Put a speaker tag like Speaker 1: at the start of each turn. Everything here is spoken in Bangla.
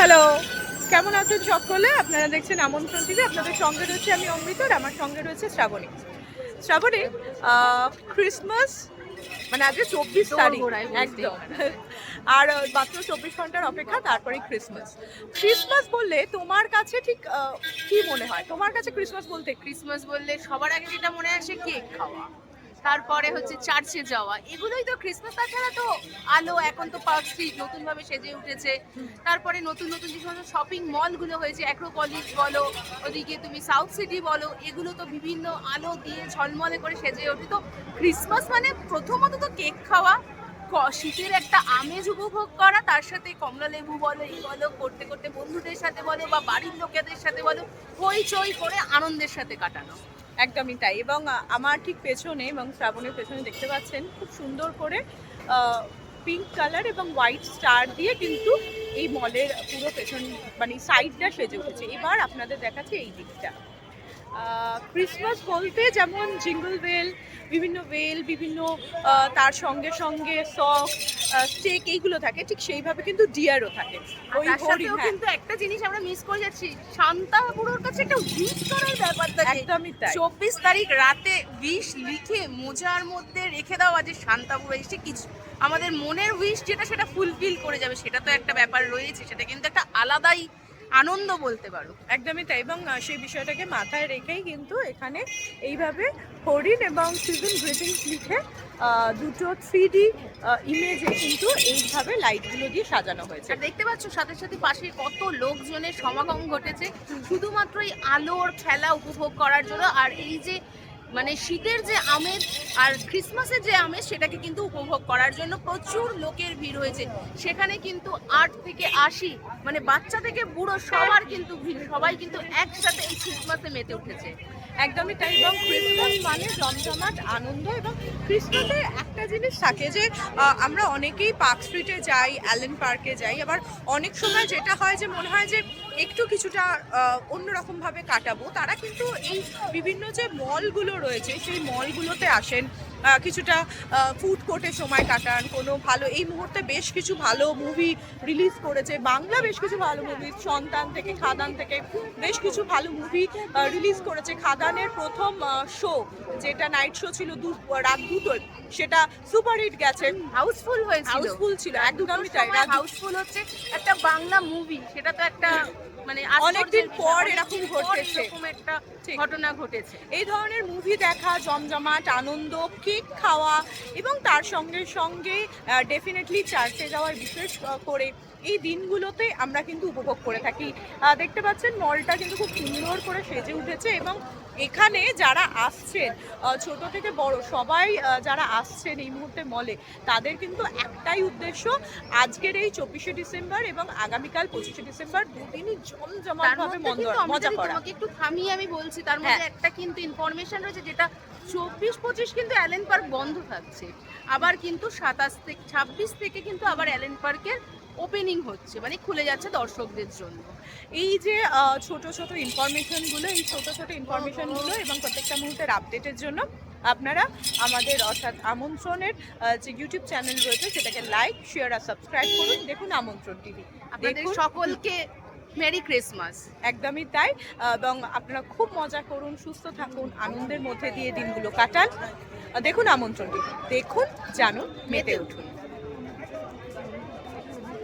Speaker 1: হ্যালো কেমন আছেন সকলে? আপনারা দেখছেন আমন্ত্রণ টিভি আপনাদের সঙ্গে রয়েছে আমি অমৃত আর আমার সঙ্গে রয়েছে শ্রাবণী। শ্রাবণী ক্রিসমাস মানে আজকে চব্বিশ তারিখ একদম। আর মাত্র চব্বিশ ঘণ্টার অপেক্ষা তারপরে ক্রিসমাস ক্রিসমাস বললে তোমার কাছে ঠিক কি মনে হয়? তোমার কাছে ক্রিসমাস বলতে
Speaker 2: ক্রিসমাস বললে সবার আগে যেটা মনে আসে কেক খাওয়া। তারপরে হচ্ছে চার্চে যাওয়া। এগুলোই তো ক্রিসমাস তাছাড়া তো আলো, এখন তো পার্ক স্ট্রিট নতুন ভাবে সেজে উঠেছে। তারপরে নতুন নতুন যে সমস্ত শপিং মলগুলো হয়েছে অ্যাক্রোপলিস বলো, ওদিকে তুমি সাউথ সিটি বলো, এগুলো তো বিভিন্ন আলো দিয়ে ঝলমলে করে সেজে ওঠে। তো ক্রিসমাস মানে প্রথমত তো কেক খাওয়া শীতের একটা আমেজ উপভোগ করা, তার সাথে কমলা লেবু বলো, এই বলো, করতে করতে বন্ধুদের সাথে বলো বা বাড়ির লোকেদের সাথে বলো, হইচই করে আনন্দের সাথে কাটানো।
Speaker 1: একদমই তাই। এবং আমার ঠিক পেছনে এবং শ্রাবণের পেছনে দেখতে পাচ্ছেন খুব সুন্দর করে পিঙ্ক কালার এবং হোয়াইট স্টার দিয়ে কিন্তু এই মলের পুরো পেছন মানে সাইডটা সেজে উঠেছে। এবার আপনাদের দেখাচ্ছে এই দিকটা। ক্রিসমাস বলতে যেমন জিঙ্গল বেল বিভিন্ন বেল বিভিন্ন তার সঙ্গে সঙ্গে সক স্টেক এইগুলো থাকে। ঠিক সেইভাবে কিন্তু ডিয়ারও থাকে। ওই হরিণ হ্যাঁ,
Speaker 2: কিন্তু একটা জিনিস আমরা মিস করে যাচ্ছি। শান্তাপুরোর কাছে একটা উইশ করার ব্যাপার থাকে
Speaker 1: একদমই তাই।
Speaker 2: চব্বিশ তারিখ রাতে উইশ লিখে মোজার মধ্যে রেখে দেওয়া যে শান্তাপুর এসে কিছু আমাদের মনের উইশ যেটা সেটা ফুলফিল করে যাবে সেটা তো একটা ব্যাপার রয়েছে। সেটা কিন্তু একটা আলাদাই আনন্দ বলতে পারো।
Speaker 1: একদমই তাই এবং সেই বিষয়টাকে মাথায় রেখেই কিন্তু এখানে এইভাবে হরিণ এবং সিজন গ্রিটিংস লিখে দুটো থ্রি ডি ইমেজে কিন্তু এইভাবে লাইটগুলো দিয়ে সাজানো হয়েছে।
Speaker 2: আর দেখতে পাচ্ছ সাথে সাথে পাশে কত লোকজনের সমাগম ঘটেছে। শুধুমাত্র এই আলোর খেলা উপভোগ করার জন্য আর এই যে মানে শীতের যে আমেজ আর ক্রিসমাসের যে আমেজ সেটাকে কিন্তু উপভোগ করার জন্য প্রচুর লোকের ভিড় হয়েছে। সেখানে কিন্তু আট থেকে আশি মানে বাচ্চা থেকে বুড়ো সবার কিন্তু ভিড়। সবাই কিন্তু একসাথে এই ক্রিসমাসে মেতে উঠেছে।
Speaker 1: একদমই তাই এবং ক্রিসমাস মানে জমজমাট, আনন্দ এবং ক্রিসমাসে একটা জিনিস থাকে যে আমরা অনেকেই পার্ক স্ট্রিটে যাই অ্যালেন পার্কে যাই, আবার অনেক সময় যেটা হয় যে, মনে হয় যে, একটু কিছুটা অন্যরকমভাবে কাটাবো। তারা কিন্তু এই বিভিন্ন যে মলগুলো রয়েছে সেই মলগুলোতে আসেন কিছুটা ফুড কোর্টে সময় কাটান কোনো ভালো এই মুহূর্তে বেশ কিছু ভালো মুভি রিলিজ করেছে বাংলা বেশ কিছু ভালো মুভি সন্তান থেকে খাদান থেকে বেশ কিছু ভালো মুভি রিলিজ করেছে। খাদানের প্রথম শো যেটা নাইট শো ছিল দু রাত দুটোর সেটা সুপার হিট গেছে।
Speaker 2: হাউসফুল হয়েছে
Speaker 1: হাউসফুল ছিল একদমই তাই।
Speaker 2: হাউসফুল হচ্ছে একটা বাংলা মুভি সেটা তো একটা মানে
Speaker 1: অনেকদিন পর এরকম ঘটেছে।
Speaker 2: এরকম একটা ঘটনা ঘটেছে।
Speaker 1: এই ধরনের মুভি দেখা জমজমাট আনন্দ কেক খাওয়া এবং তার সঙ্গে সঙ্গে ডেফিনেটলি চার্চে যাওয়ার বিশেষ করে এই দিনগুলোতে আমরা কিন্তু উপভোগ করে থাকি। দেখতে পাচ্ছেন মলটা কিন্তু খুব সুন্দর করে সেজে উঠেছে এবং এখানে যারা আসছেন ছোট থেকে বড় সবাই যারা আসছেন এই মুহূর্তে মলে তাদের কিন্তু একটাই উদ্দেশ্য আজকের এই চব্বিশে ডিসেম্বর এবং আগামীকাল পঁচিশে ডিসেম্বর দুদিনই জমজমাটভাবে মজা করা।
Speaker 2: তোমাকে একটু থামিয়ে আমি বলছি তার মধ্যে একটা কিন্তু ইনফরমেশন রয়েছে যেটা চব্বিশ পঁচিশ কিন্তু অ্যালেন পার্ক বন্ধ থাকছে। আবার কিন্তু সাতাশ থেকে ছাব্বিশ থেকে কিন্তু আবার অ্যালেন পার্কের ওপেনিং হচ্ছে মানে খুলে যাচ্ছে দর্শকদের জন্য।
Speaker 1: এই যে ছোট ছোট ইনফরমেশনগুলো এই ছোট ছোট ইনফরমেশনগুলো এবং প্রত্যেকটা মুহূর্তের আপডেটের জন্য আপনারা আমাদের অর্থাৎ আমন্ত্রণের যে ইউটিউব চ্যানেল রয়েছে সেটাকে লাইক শেয়ার আর সাবস্ক্রাইব করুন। দেখুন আমন্ত্রণ টিভি
Speaker 2: আপনাদের সকলকে মেরি ক্রিসমাস
Speaker 1: একদমই তাই এবং আপনারা খুব মজা করুন সুস্থ থাকুন আনন্দের মধ্যে দিয়ে দিনগুলো কাটান। দেখুন আমন্ত্রণটি দেখুন জানুন মেতে উঠুন।